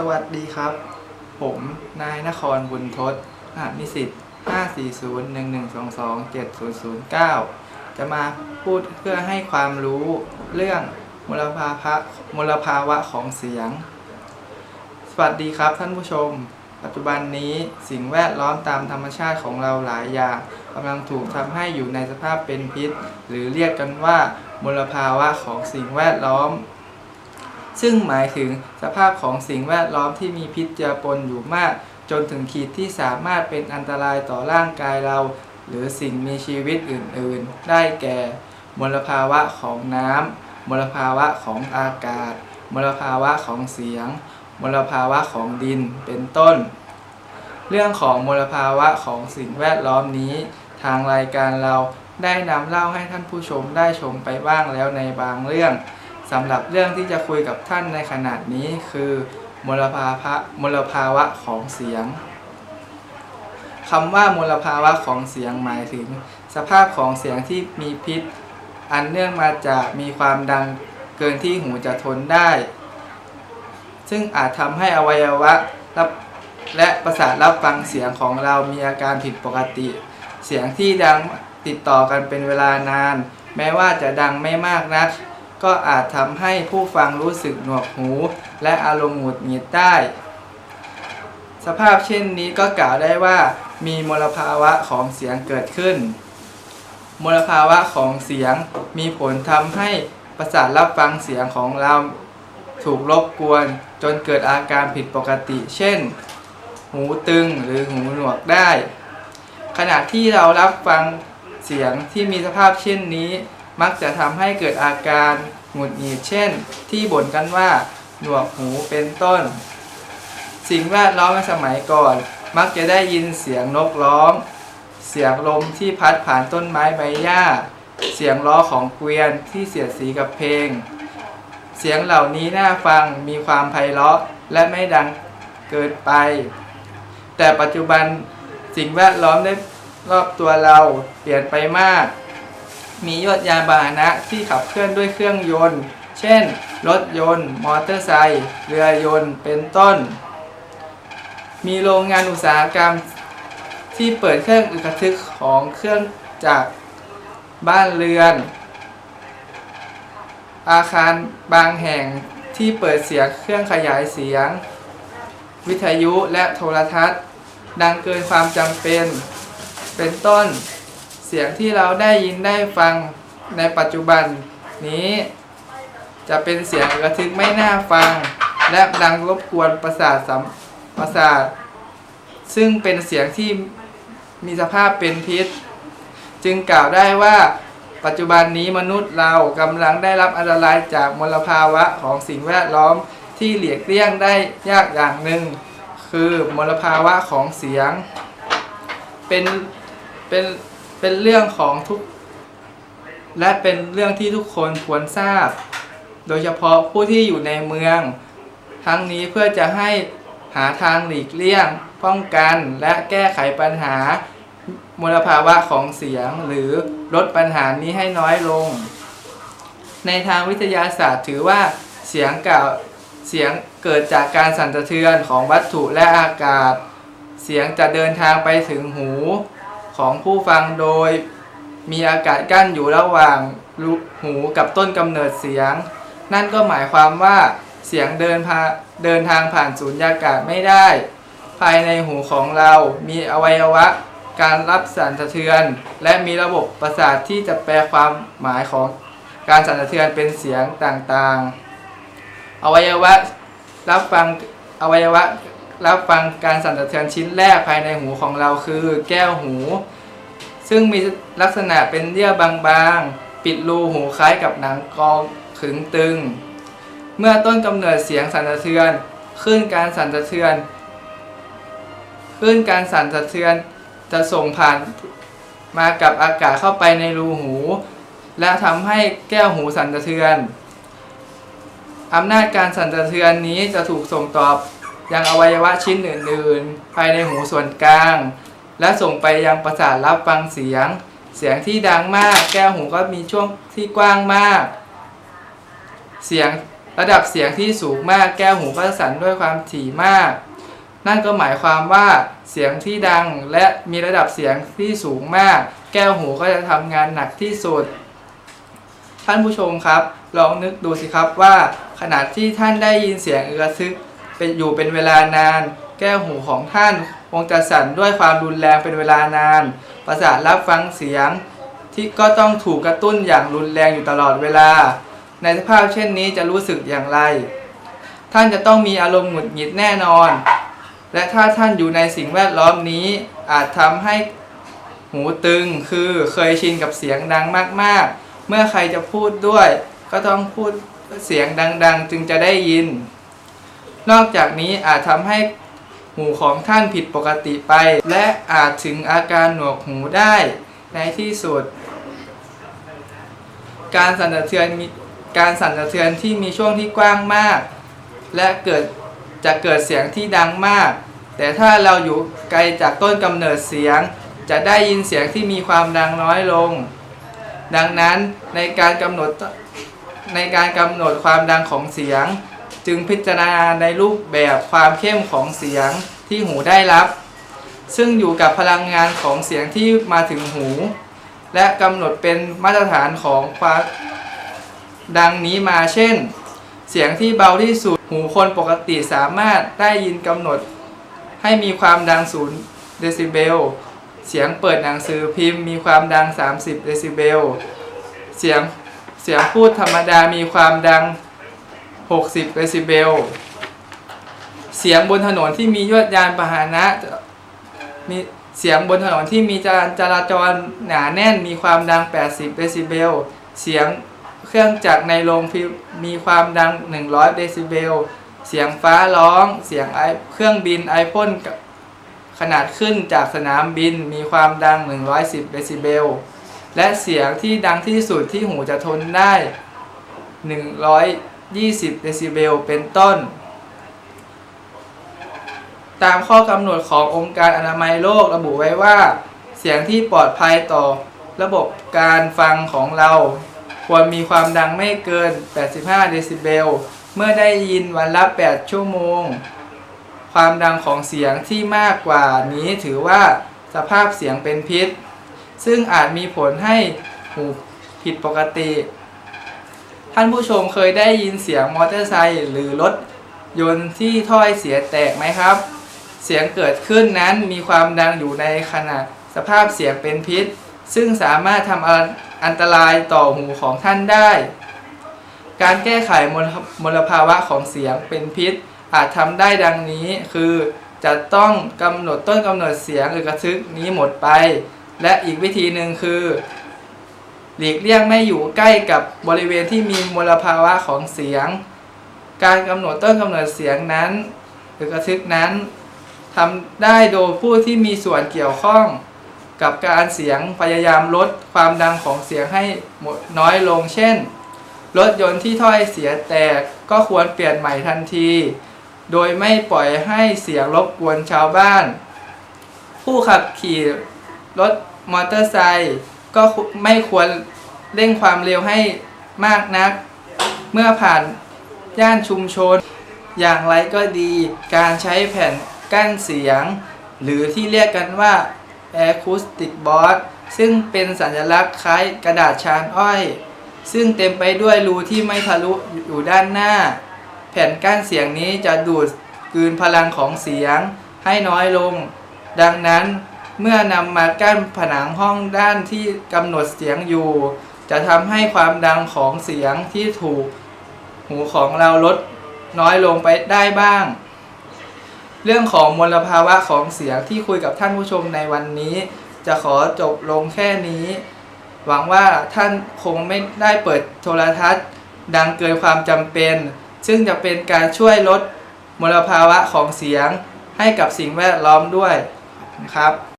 สวัสดีครับ ผมนายนครบุญทศรหัสนิสิต54011227009 จะมาพูดเพื่อให้ความรู้เรื่องมลภาวะมลภาวะของเสียง สวัสดีครับท่านผู้ชม ปัจจุบันนี้สิ่งแวดล้อมตามธรรมชาติของเราหลายอย่างกำลังถูกทำให้อยู่ในสภาพเป็นพิษ หรือเรียกกันว่ามลภาวะของสิ่งแวดล้อม ซึ่งหมายถึงสภาพของสิ่งแวดล้อมที่มีพิษเจือปนอยู่มาก จนถึงขีดที่สามารถเป็นอันตรายต่อร่างกายเรา หรือสิ่งมีชีวิตอื่น ๆ ได้แก่ มลภาวะของน้ำมลภาวะของอากาศ มลภาวะของเสียง มลภาวะของดินเป็นต้น เรื่องของมลภาวะของสิ่งแวดล้อมนี้ ทางรายการเราได้นำเล่าให้ท่านผู้ชมได้ชมไปบ้างแล้วในบางเรื่อง สำหรับเรื่องที่จะคุยกับท่านในขณะนี้คือมลภาวะมลภาวะของเสียงคำว่ามลภาวะของเสียงหมายถึง สภาพของเสียงที่มีพิษ อันเนื่องมาจากมีความดังเกินที่หูจะทนได้ ซึ่งอาจทำให้อวัยวะรับและประสาทรับฟังเสียงของเรามีอาการผิดปกติ เสียงที่ดังติดต่อกันเป็นเวลานาน แม้ว่าจะดังไม่มากนัก ก็อาจทำให้ผู้ฟังรู้สึกหนวกหู และอารมณ์หงุดหงิดได้ สภาพเช่นนี้ก็กล่าวได้ว่ามีมลภาวะของเสียงเกิดขึ้น มลภาวะของเสียงมีผลทำให้ประสาทรับฟังเสียงของเราถูกรบกวนจนเกิดอาการผิดปกติ เช่น หูตึงหรือหูหนวกได้ ขณะที่เรารับฟังเสียงที่มีสภาพเช่นนี้ มักจะทำให้เกิดอาการหงุดหงิดเช่น ที่บ่นกันว่าหนวกหูเป็นต้น สิ่งแวดล้อมในสมัยก่อน มักจะได้ยินเสียงนกร้อง เสียงลมที่พัดผ่านต้นไม้ใบหญ้า เสียงล้อของเกวียนที่เสียดสีกับเพลง เสียงเหล่านี้น่าฟังมีความไพเราะและไม่ดังเกินไป แต่ปัจจุบันสิ่งแวดล้อมได้รอบตัวเราเปลี่ยนไปมาก มียอดยานพาหนะที่ขับเคลื่อนด้วยเครื่องยนต์ เช่น รถยนต์ มอเตอร์ไซค์เรือยนต์เป็นต้น มีโรงงานอุตสาหกรรมที่เปิดเครื่องอึกทึกของเครื่องจากบ้านเรือน อาคารบางแห่งที่เปิดเสียงเครื่องขยายเสียง วิทยุและโทรทัศน์ ดังเกินความจำเป็น เป็นต้น เสียงที่เราได้ยินได้ฟังในปัจจุบันนี้ จะเป็นเสียงกระทึกไม่น่าฟัง และดังรบกวนประสาทสัมประสาท ซึ่งเป็นเสียงที่มีสภาพเป็นพิษ จึงกล่าวได้ว่าปัจจุบันนี้มนุษย์เรากำลังได้รับอันตรายจากมลภาวะของสิ่งแวดล้อมที่หลีกเลี่ยงได้ยากอย่างหนึ่ง คือมลภาวะของเสียง เป็นเป็น เป็นเรื่องของทุก และเป็นเรื่องที่ทุกคนควรทราบ โดยเฉพาะผู้ที่อยู่ในเมือง ทั้งนี้เพื่อจะให้หาทางหลีกเลี่ยง ป้องกันและแก้ไขปัญหามลภาวะของเสียงหรือลดปัญหานี้ให้น้อยลง ในทางวิทยาศาสตร์ถือว่าเสียงเก่าเสียงเกิดจากการสั่นสะเทือนของวัตถุและอากาศ เสียงจะเดินทางไปถึงหู ของผู้ฟังโดย มีอากาศกั้นอยู่ระหว่างหูกับต้นกำเนิดเสียง นั่นก็หมายความว่าเสียงเดินพาเดินทางผ่านสูญญากาศไม่ได้ ภายในหูของเรามีอวัยวะ การรับสั่นสะเทือน และมีระบบประสาทที่จะแปลความหมายของการสั่นสะเทือนเป็นเสียงต่างๆ อวัยวะรับฟังอวัยวะ รับฟังการสั่นสะเทือนชิ้นแรกภายในหูของเราคือแก้วหู ซึ่งมีลักษณะเป็นเยื่อบางๆ ปิดรูหูคล้ายกับหนังกรองขึงตึง เมื่อต้นกำเนิดเสียงสั่นสะเทือนขึ้นการสั่นสะเทือนขึ้นการสั่นสะเทือนจะส่งผ่านมากับอากาศเข้าไปในรูหู และทำให้แก้วหูสั่นสะเทือนอำนาจการสั่นสะเทือนนี้จะถูกส่งต่อ ยังอวัยวะชิ้นอื่น ๆ ภายในหูส่วนกลาง และส่งไปยังประสาทรับฟังเสียง เสียงที่ดังมาก แก้วหูก็มีช่วงที่กว้างมาก เสียงระดับเสียงที่สูงมาก แก้วหูก็สั่นด้วยความถี่มาก นั่นก็หมายความว่าเสียงที่ดังและมีระดับเสียงที่สูงมาก แก้วหูก็จะทำงานหนักที่สุด ท่านผู้ชมครับ ลองนึกดูสิครับว่าขณะที่ท่านได้ยินเสียงอึกระทึก เป็นอยู่เป็นเวลานาน แก้วหูของท่านคงจะสั่นด้วยความรุนแรงเป็นเวลานาน ประสาทรับฟังเสียง ที่ก็ต้องถูกกระตุ้นอย่างรุนแรงอยู่ตลอดเวลา ในสภาพเช่นนี้จะรู้สึกอย่างไร ท่านจะต้องมีอารมณ์หงุดหงิดแน่นอน และถ้าท่านอยู่ในสิ่งแวดล้อมนี้ อาจทำให้หูตึงคือเคยชินกับเสียงดังมาก ๆ เมื่อใครจะพูดด้วย ก็ต้องพูดเสียงดัง ๆ จึงจะได้ยิน นอกจากนี้อาจทำให้หูของท่านผิดปกติไป และอาจถึงอาการหนวกหูได้ในที่สุด การสั่นสะเทือนมีการสั่นสะเทือนที่มีช่วงที่กว้างมาก และเกิดจะเกิดเสียงที่ดังมาก แต่ถ้าเราอยู่ไกลจากต้นกำเนิดเสียง จะได้ยินเสียงที่มีความดังน้อยลง ดังนั้นในการกำหนดในการกำหนดความดังของเสียง จึงพิจารณาในรูปแบบความเข้มของเสียงที่หูได้รับ ซึ่งอยู่กับพลังงานของเสียงที่มาถึงหู และกำหนดเป็นมาตรฐานของความดังนี้มาเช่น เสียงที่เบาที่สุดหูคนปกติสามารถได้ยินกำหนด ให้มีความดัง0เดซิเบลเสียงเปิดหนังสือพิมพ์มีความดัง 30 เดซิเบล เสียงเสียงพูดธรรมดามีความดัง 60เดซิเบล เสียงบนถนนที่มียวดยานพาหนะมีเสียงบนถนนที่มีจราจราจรหนาแน่นมีความดัง 80 เดซิเบล เสียงเครื่องจักรในโรงพิมพ์มีความดัง 100 เดซิเบล เสียงฟ้าร้อง เสียงไอเครื่องบินไอพ่นขนาดขึ้นจากสนามบินมีความดัง 110 เดซิเบล และเสียงที่ดังที่สุดที่หูจะทนได้ 20 เดซิเบล เป็นต้น ตามข้อกำหนดขององค์การอนามัยโลกระบุไว้ว่า เสียงที่ปลอดภัยต่อระบบการฟังของเรา ควรมีความดังไม่เกิน 85 เดซิเบล เมื่อได้ยินวันละ 8 ชั่วโมง ความดังของเสียงที่มากกว่านี้ถือว่าสภาพเสียงเป็นพิษ ซึ่งอาจมีผลให้หูผิดปกติ ท่านผู้ชมเคยได้ยินเสียงมอเตอร์ไซค์หรือรถยนต์ที่ถ้อยเสียแตกไหมครับ เสียงเกิดขึ้นนั้นมีความดังอยู่ในขณะสภาพเสียงเป็นพิษ ซึ่งสามารถทำอันอันตรายต่อหูของท่านได้ การแก้ไขมลมลภาวะของเสียงเป็นพิษ อาจทำได้ดังนี้คือจะต้องกำหนดต้นกำเนิดเสียงหรือกระทึกนี้หมดไป และอีกวิธีหนึ่งคือ หลีกเลี่ยงไม่อยู่ใกล้กับบริเวณที่มีมลภาวะของเสียง การกำหนดต้นกำเนิดเสียงนั้น หรือกระทึกนั้นทำได้โดยผู้ที่มีส่วนเกี่ยวข้องกับการเสียงพยายามลดความดังของเสียงให้หมดน้อยลง เช่น รถยนต์ที่ถ้อยเสียแตกก็ควรเปลี่ยนใหม่ทันที โดยไม่ปล่อยให้เสียงรบกวนชาวบ้าน ผู้ขับขี่รถมอเตอร์ไซค์ก็ไม่ควร เร่งความเร็วให้มากนัก เมื่อผ่านย่านชุมชน อย่างไรก็ดี การใช้แผ่นกั้นเสียง หรือที่เรียกกันว่า Acoustic Board ซึ่งเป็นสัญลักษณ์คล้ายกระดาษชานอ้อย ซึ่งเต็มไปด้วยรูที่ไม่ทะลุอยู่ด้านหน้า แผ่นกั้นเสียงนี้จะดูดกลืนพลังของเสียงให้น้อยลง ดังนั้นเมื่อนำมากั้นผนังห้องด้านที่กำหนดเสียงอยู่ จะทำให้ความดังของเสียงที่ถูกหูของเราลดน้อยลงไปได้บ้าง เรื่องของมลภาวะของเสียงที่คุยกับท่านผู้ชมในวันนี้ จะขอจบลงแค่นี้ หวังว่าท่านคงไม่ได้เปิดโทรทัศน์ ดังเกินความจำเป็น ซึ่งจะเป็นการช่วยลดมลภาวะของเสียงให้กับสิ่งแวดล้อมด้วยนะครับ